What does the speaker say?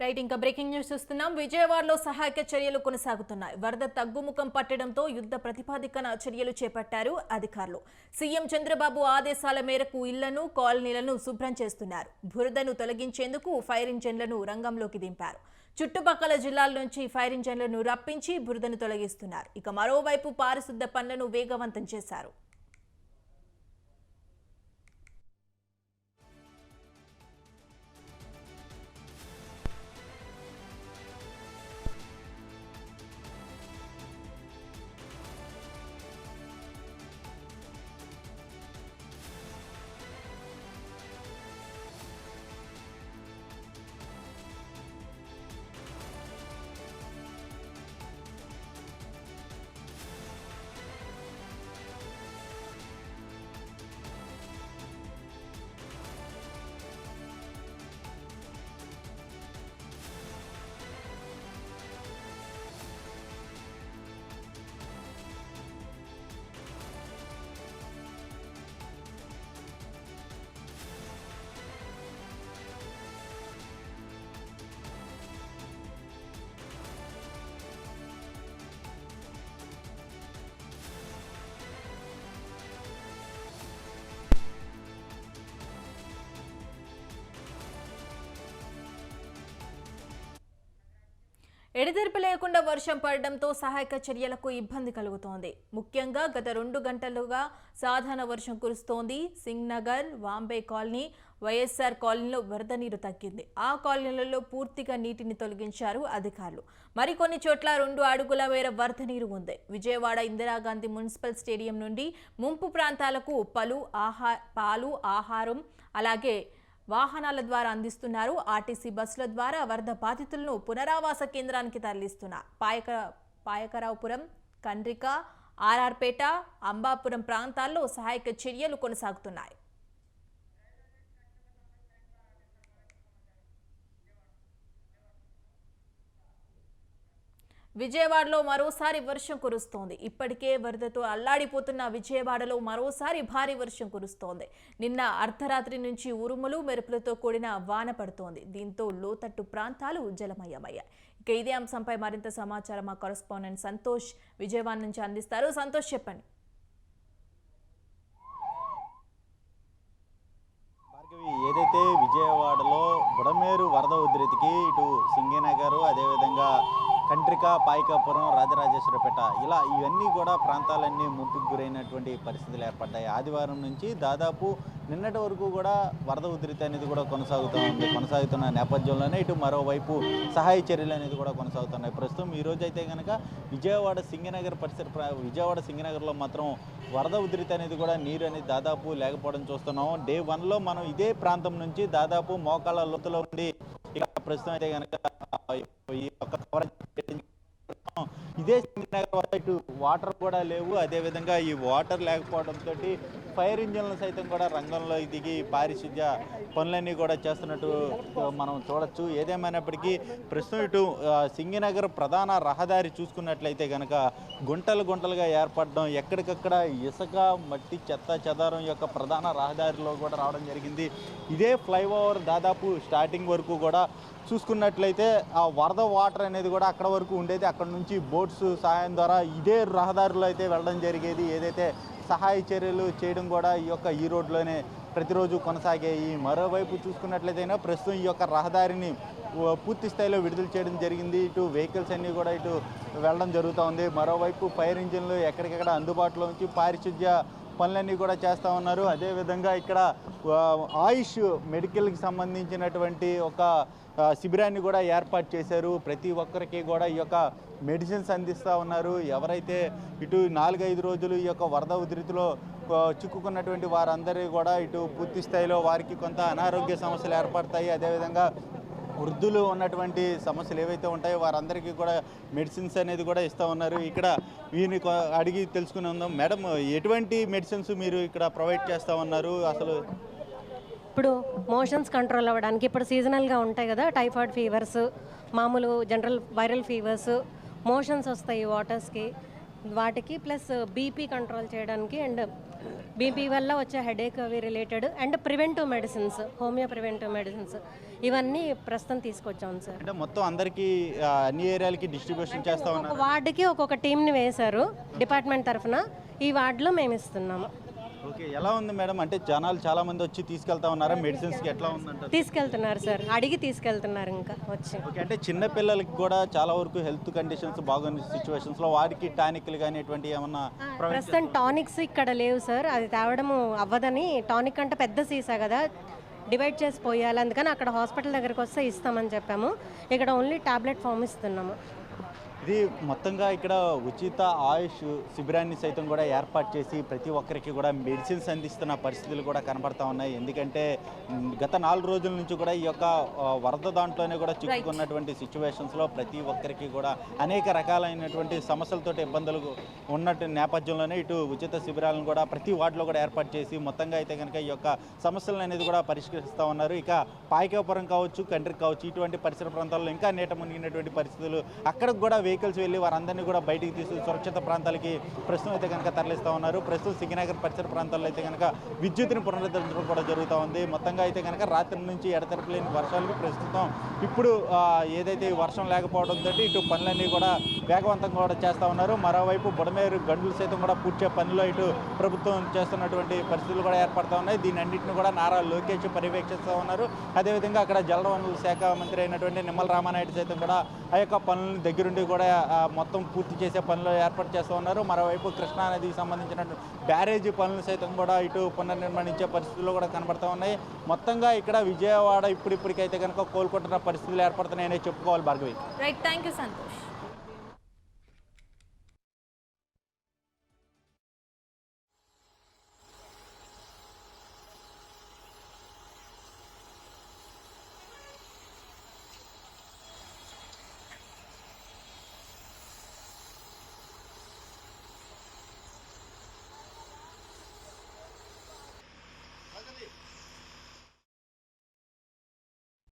Right ఇంకా breaking news చూస్తున్నాం. విజయవాడలో సహాయక చర్యలు కొనసాగుతున్నాయి. వరద తగ్గుముఖం పట్టడంతో యుద్ధ ప్రతిపాదికన చర్యలు చేపట్టారు అధికారులు. సీఎం చంద్రబాబు ఆదేశాల మేరకు ఇళ్ళను కాలనీలను శుభ్రం చేస్తున్నారు. బురదను తొలగించేందుకు ఫైర్ ఇంజన్లను రంగంలోకి దింపారు. చుట్టుపక్కల జిల్లాల నుంచి ఫైర్ ఇంజన్లను రప్పించి బురదను తొలగిస్తున్నారు. ఇక మరోవైపు పారిశుద్ధ పనులను వేగవంతం చేశారు. ఎడతెరిపి లేకుండా వర్షం పడడంతో సహాయక చర్యలకు ఇబ్బంది కలుగుతోంది. ముఖ్యంగా గత రెండు గంటలుగా సాధారణ వర్షం కురుస్తోంది. సింగ్ నగర్ వాంబే కాలనీ వైఎస్ఆర్ కాలనీలో వరద నీరు తగ్గింది. ఆ కాలనీలలో పూర్తిగా నీటిని తొలగించారు అధికారులు. మరికొన్ని చోట్ల రెండు అడుగుల మేర వరద నీరు ఉంది. విజయవాడ ఇందిరాగాంధీ మున్సిపల్ స్టేడియం నుండి ముంపు ప్రాంతాలకు పలు ఆహా పాలు ఆహారం అలాగే వాహనాల ద్వారా అందిస్తున్నారు. ఆర్టీసీ బస్సుల ద్వారా వరద బాధితులను పునరావాస కేంద్రానికి తరలిస్తున్నారు పాయక పాయకరావుపురం కండ్రిక ఆర్ఆర్పేట అంబాపురం ప్రాంతాల్లో సహాయక చర్యలు కొనసాగుతున్నాయి. విజయవాడలో మరోసారి వర్షం కురుస్తోంది. ఇప్పటికే వరదతో అల్లాడిపోతున్న విజయవాడలో మరోసారి భారీ వర్షం కురుస్తోంది. నిన్న అర్ధరాత్రి నుంచి ఉరుములు మెరుపులతో కూడిన వాన పడుతోంది. దీంతో లోతట్టు ప్రాంతాలు జలమయమయ్యాయి ఇక ఇదే అంశంపై మరింత సమాచారం మా కరస్పాండెంట్ సంతోష్ విజయవాడ నుంచి అందిస్తారు. సంతోష్ చెప్పండి. ఏదైతే విజయవాడలో బుడమేరు వరద ఉధృతికి ఇటు సింగినగర్ అదేవిధంగా కంట్రిక పాయికాపురం రాజరాజేశ్వరపేట ఇలా ఇవన్నీ కూడా ప్రాంతాలన్నీ ముంపుకు గురైనటువంటి పరిస్థితులు ఏర్పడ్డాయి. ఆదివారం నుంచి దాదాపు నిన్నటి వరకు కూడా వరద ఉధృతి అనేది కూడా కొనసాగుతూ ఉంది. కొనసాగుతున్న నేపథ్యంలోనే ఇటు మరోవైపు సహాయ చర్యలు అనేది కూడా కొనసాగుతున్నాయి. ప్రస్తుతం ఈ అయితే కనుక విజయవాడ సింగనగర్ పరిసర విజయవాడ సింగనగర్లో మాత్రం వరద ఉధృతి అనేది కూడా నీరు అనేది దాదాపు లేకపోవడం చూస్తున్నాం. డే వన్లో మనం ఇదే ప్రాంతం నుంచి దాదాపు మోకాళ్ళ లోతులో ఉండి ఇక ప్రస్తుతం అయితే కనుక ఈ యొక్క కవరేజ్ ఇదే వాటర్ కూడా లేవు. అదేవిధంగా ఈ వాటర్ లేకపోవడంతో ఫైర్ ఇంజన్లు సైతం కూడా రంగంలో దిగి పారిశుద్ధ్య పనులన్నీ కూడా చేస్తున్నట్టు మనం చూడొచ్చు. ఏదేమైనప్పటికీ ప్రస్తుతం ఇటు సింగినగర్ ప్రధాన రహదారి చూసుకున్నట్లయితే కనుక గుంటలు గుంటలుగా ఏర్పడడం ఎక్కడికక్కడ ఇసుక మట్టి చెత్త చెదారం యొక్క ప్రధాన రహదారిలో కూడా రావడం జరిగింది. ఇదే ఫ్లైఓవర్ దాదాపు స్టార్టింగ్ వరకు కూడా చూసుకున్నట్లయితే ఆ వరద వాటర్ అనేది కూడా అక్కడ వరకు ఉండేది. అక్కడ నుంచి బోట్స్ సహాయం ద్వారా ఇదే రహదారిలో అయితే వెళ్ళడం జరిగేది. ఏదైతే సహాయ చర్యలు చేయడం కూడా ఈ యొక్క ఈ రోడ్లోనే ప్రతిరోజు కొనసాగాయి మరోవైపు చూసుకున్నట్లయితే ప్రస్తుతం ఈ యొక్క రహదారిని పూర్తి స్థాయిలో విడుదల చేయడం జరిగింది. ఇటు వెహికల్స్ అన్నీ కూడా ఇటు వెళ్ళడం జరుగుతూ ఉంది. మరోవైపు ఫైర్ ఇంజిన్లు ఎక్కడికెక్కడ అందుబాటులో ఉంచి పారిశుద్ధ్య పనులన్నీ కూడా చేస్తూ ఉన్నారు. అదేవిధంగా ఇక్కడ ఆయుష్ మెడికల్కి సంబంధించినటువంటి ఒక శిబిరాన్ని కూడా ఏర్పాటు చేశారు. ప్రతి ఒక్కరికి కూడా ఈ యొక్క మెడిసిన్స్ అందిస్తూ ఉన్నారు. ఎవరైతే ఇటు నాలుగైదు రోజులు ఈ యొక్క వరద ఉధృతిలో చిక్కుకున్నటువంటి వారందరూ కూడా ఇటు పూర్తి స్థాయిలో వారికి కొంత అనారోగ్య సమస్యలు ఏర్పడతాయి. అదేవిధంగా వృద్ధులు ఉన్నటువంటి సమస్యలు ఏవైతే ఉంటాయో వారందరికీ కూడా మెడిసిన్స్ అనేది కూడా ఇస్తూ ఉన్నారు. ఇక్కడ వీరిని అడిగి తెలుసుకుని ఉందాం. మేడం ఎటువంటి మెడిసిన్స్ మీరు ఇక్కడ ప్రొవైడ్ చేస్తూ ఉన్నారు? అసలు ఇప్పుడు మోషన్స్ కంట్రోల్ అవ్వడానికి ఇప్పుడు సీజనల్గా ఉంటాయి కదా టైఫాయిడ్ ఫీవర్స్ మామూలు జనరల్ వైరల్ ఫీవర్స్ మోషన్స్ వస్తాయి వాటర్స్కి. వాటికి ప్లస్ బీపీ కంట్రోల్ చేయడానికి అండ్ బీపీ వల్ల వచ్చే హెడేక్ అవి related and preventive medicines homeo preventive medicines ఇవన్నీ ప్రస్తుతం తీసుకొచ్చాం సార్ అంటే మొత్తం అందరికీ అన్ని ఏరియాలకి డిస్ట్రిబ్యూషన్ చేస్తా ఉన్నారు. వార్డుకి ఒక్కొక్క టీంని వేశారు డిపార్ట్మెంట్ తరఫున. ఈ వార్డులో మేము ఇస్తున్నాము. ఓకే ఎలా ఉంది మేడం? అంటే జనాలు చాలా మంది వచ్చి తీసుకెళ్తా ఉన్నారా? మెడిసిన్స్కి ఎట్లా ఉందంటారు? తీసుకెళ్తున్నారు సార్. అడిగి తీసుకెళ్తున్నారు ఇంకా వచ్చి. ఓకే అంటే చిన్న పిల్లలకి కూడా చాలా వరకు హెల్త్ కండిషన్స్ బాగున్న సిచ్యువేషన్స్లో వారికి టానిక్లు కానీ ఎటువంటి ఏమన్నా ప్రస్తుతం టానిక్స్ ఇక్కడ లేవు సార్. అది తేవడము అవ్వదని. టానిక్ అంటే పెద్ద సీసా కదా. డివైడ్ చేసి పోయాలి. అందుకని అక్కడ హాస్పిటల్ దగ్గరకు వస్తే ఇస్తామని చెప్పాము. ఇక్కడ ఓన్లీ టాబ్లెట్ ఫామ్ ఇస్తున్నాము. ఇది మొత్తంగా ఇక్కడ ఉచిత ఆయుష్ శిబిరాన్ని సైతం కూడా ఏర్పాటు చేసి ప్రతి ఒక్కరికి కూడా మెడిసిన్స్ అందిస్తున్న పరిస్థితులు కూడా కనపడతా ఉన్నాయి. ఎందుకంటే గత నాలుగు రోజుల నుంచి కూడా ఈ యొక్క వరద దాంట్లోనే కూడా చిక్కుకున్నటువంటి సిచ్యువేషన్స్లో ప్రతి ఒక్కరికి కూడా అనేక రకాలైనటువంటి సమస్యలతో ఇబ్బందులు ఉన్నట్టు నేపథ్యంలోనే ఇటు ఉచిత శిబిరాలను కూడా ప్రతి వార్డులో కూడా ఏర్పాటు చేసి మొత్తంగా అయితే కనుక ఈ యొక్క సమస్యలను అనేది కూడా పరిష్కరిస్తూ ఉన్నారు. ఇక పాయకాపురం కావచ్చు కంట్రీ కావచ్చు ఇటువంటి పరిసర ప్రాంతాల్లో ఇంకా నీట మునిగినటువంటి పరిస్థితులు అక్కడికి కూడా వెహికల్స్ వెళ్ళి వారందరినీ కూడా బయటికి తీసి సురక్షిత ప్రాంతాలకి ప్రస్తుతం అయితే కనుక తరలిస్తూ ఉన్నారు. ప్రస్తుతం సింగనగర్ పరిసర ప్రాంతాల్లో అయితే కనుక విద్యుత్ని పునరుద్ధరించడం కూడా జరుగుతూ ఉంది. మొత్తంగా అయితే కనుక రాత్రి నుంచి ఎడతెరపు లేని వర్షాలకు ప్రస్తుతం ఇప్పుడు ఆ, ఏదైతే వర్షం లేకపోవడంతో ఇటు పనులన్నీ కూడా వేగవంతంగా కూడా చేస్తూ ఉన్నారు. మరోవైపు బుడమేరు గండులు సైతం కూడా పూడ్చే పనిలో ఇటు ప్రభుత్వం చేస్తున్నటువంటి పరిస్థితులు కూడా ఏర్పడుతూ ఉన్నాయి. దీని అన్నింటిని కూడా నారా లోకేష్ పర్యవేక్షిస్తూ ఉన్నారు. అదేవిధంగా అక్కడ జలవనరుల శాఖ మంత్రి అయినటువంటి నిమ్మల రామానాయుడు సైతం కూడా ఆ యొక్క పనులను దగ్గరుండి కూడా కూడా మొత్తం పూర్తి చేసే పనులు ఏర్పాటు చేస్తూ ఉన్నారు. మరోవైపు కృష్ణా నదికి సంబంధించిన బ్యారేజీ పనులు సైతం కూడా ఇటు పునర్నిర్మాణించే పరిస్థితులు కూడా కనబడుతూ ఉన్నాయి. మొత్తంగా ఇక్కడ విజయవాడ ఇప్పుడిప్పటికైతే కనుక కోలుకుంటున్న పరిస్థితులు ఏర్పడుతున్నాయనే చెప్పుకోవాలి Bhargavi. Right thank you Santosh